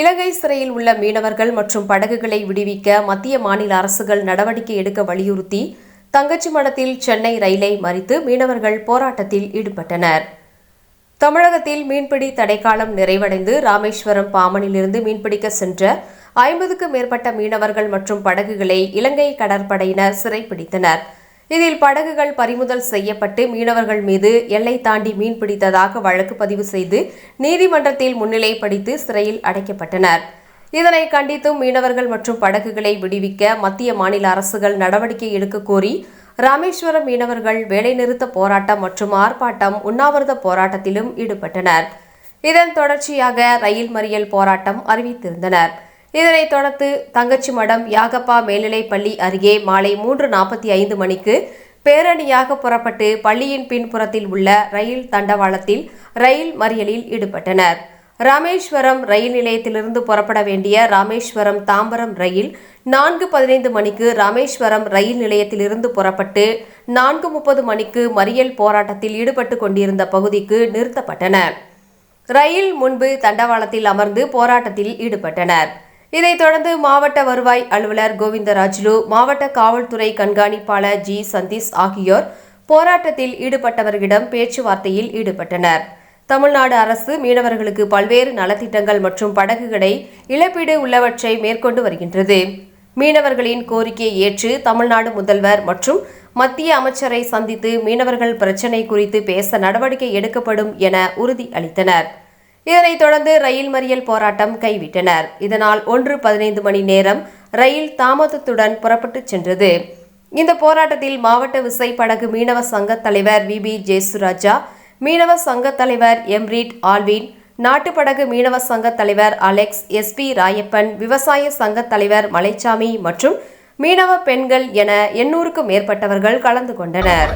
இலங்கை சிறையில் உள்ள மீனவர்கள் மற்றும் படகுகளை விடுவிக்க மத்திய மாநில அரசுகள் நடவடிக்கை எடுக்க வலியுறுத்தி தங்கச்சி மடத்தில் சென்னை ரயிலை மறித்து மீனவர்கள் போராட்டத்தில் ஈடுபட்டனர். தமிழகத்தில் மீன்பிடி தடைக்காலம் நிறைவடைந்து ராமேஸ்வரம் பாமனிலிருந்து மீன்பிடிக்க சென்ற ஐம்பதுக்கும் மேற்பட்ட மீனவர்கள் மற்றும் படகுகளை இலங்கை கடற்படையினர் சிறைப்பிடித்தனர். இதில் படகுகள் பறிமுதல் செய்யப்பட்டு மீனவர்கள் மீது எல்லை தாண்டி மீன்பிடித்ததாக வழக்கு பதிவு செய்து நீதிமன்றத்தில் முன்னிலைப்படுத்தி சிறையில் அடைக்கப்பட்டனர். இதனை கண்டித்தும் மீனவர்கள் மற்றும் படகுகளை விடுவிக்க மத்திய மாநில அரசுகள் நடவடிக்கை எடுக்க கோரி ராமேஸ்வரம் மீனவர்கள் வேலைநிறுத்த போராட்டம் மற்றும் ஆர்ப்பாட்டம் உண்ணாவிரத போராட்டத்திலும் ஈடுபட்டனர். இதன் தொடர்ச்சியாக ரயில் மறியல் போராட்டம் அறிவித்திருந்தனர். இதனைத் தொடர்ந்து தங்கச்சி மடம் யாகப்பா மேல்நிலைப் பள்ளி அருகே மாலை மூன்று நாற்பத்தி ஐந்து மணிக்கு பேரணியாக புறப்பட்டு பள்ளியின் பின்புறத்தில் உள்ள ரயில் தண்டவாளத்தில் ரயில் மறியலில் ஈடுபட்டனர். ராமேஸ்வரம் ரயில் நிலையத்திலிருந்து புறப்பட வேண்டிய ராமேஸ்வரம் தாம்பரம் ரயில் நான்கு பதினைந்து மணிக்கு ராமேஸ்வரம் ரயில் நிலையத்திலிருந்து புறப்பட்டு நான்கு முப்பது மணிக்கு மறியல் போராட்டத்தில் ஈடுபட்டு கொண்டிருந்த பகுதிக்கு நிறுத்தப்பட்டன. ரயில் முன்பு தண்டவாளத்தில் அமர்ந்து போராட்டத்தில் ஈடுபட்டனர். இதைத் தொடர்ந்து மாவட்ட வருவாய் அலுவலர் கோவிந்தராஜ்லு மாவட்ட காவல்துறை கண்காணிப்பாளர் ஜி. சந்தீஷ் ஆகியோர் போராட்டத்தில் ஈடுபட்டவர்களிடம் பேச்சுவார்த்தையில் ஈடுபட்டனர். தமிழ்நாடு அரசு மீனவர்களுக்கு பல்வேறு நலத்திட்டங்கள் மற்றும் படகுகளை இழப்பீடு உள்ளவற்றை மேற்கொண்டு வருகின்றது. மீனவர்களின் கோரிக்கையை ஏற்று தமிழ்நாடு முதல்வர் மற்றும் மத்திய அமைச்சரை சந்தித்து மீனவர்கள் பிரச்சினை குறித்து பேச நடவடிக்கை எடுக்கப்படும் என உறுதி அளித்தனர் இதனைத் தொடர்ந்து ரயில் மறியல் போராட்டம் கைவிட்டனர். இதனால் ஒன்று பதினைந்து மணி நேரம் ரயில் தாமதத்துடன் புறப்பட்டுச் சென்றது. இந்த போராட்டத்தில் மாவட்ட விசைப்படகு மீனவ சங்கத் தலைவர் வி. பி. ஜேசுராஜா மீனவ சங்கத் தலைவர் எம்ரீட் ஆல்வின் நாட்டுப்படகு மீனவ சங்கத் தலைவர் அலெக்ஸ் எஸ்பி ராயப்பன் விவசாய சங்கத் தலைவர் மலைச்சாமி மற்றும் மீனவ பெண்கள் என எண்ணூறுக்கும் மேற்பட்டவர்கள் கலந்து கொண்டனர்.